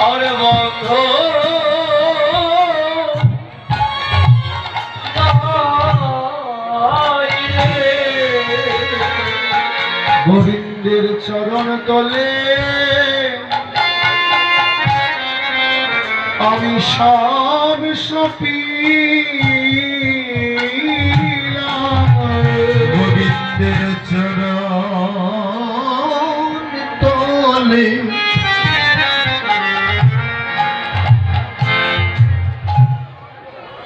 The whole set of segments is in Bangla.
আরে বন্ধ। গোবিন্দের চরণ তলে আমি সব সপিলাম। গোবিন্দের চরণ তলে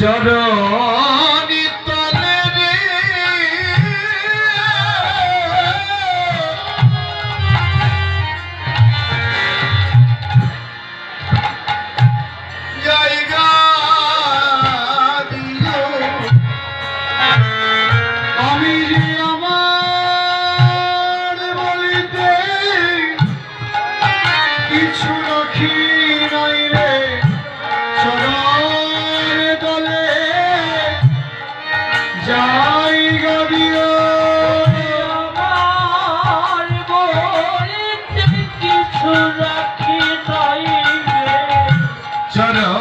চরণি কিছু রাখি নাই রে। চরণ তলে জায়গা দিও আমার বলিতে কিছু রাখি নাই রে। চরণ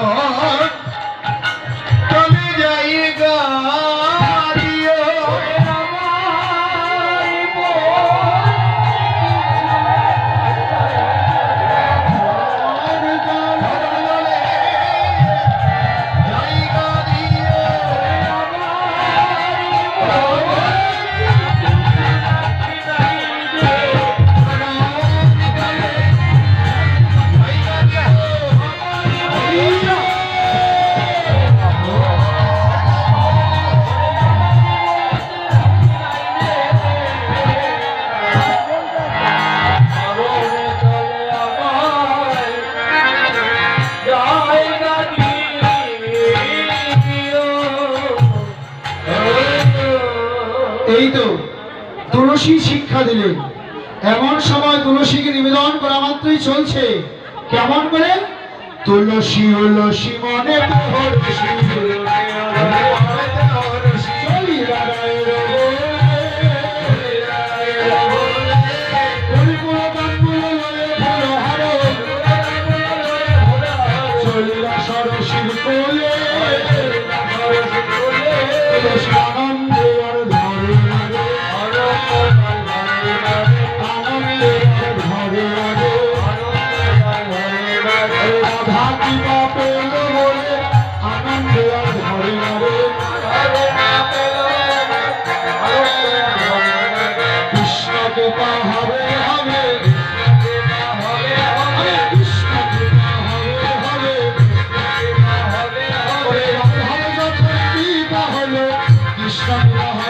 এই তো তুলসী শিক্ষা দিলেন। এমন সময় তুলসীকে নিবেদন করা মাত্রই চলছে। কেমন করে? তুলসী উলসী মনে সরসীর কোলে। তুলসী Krishna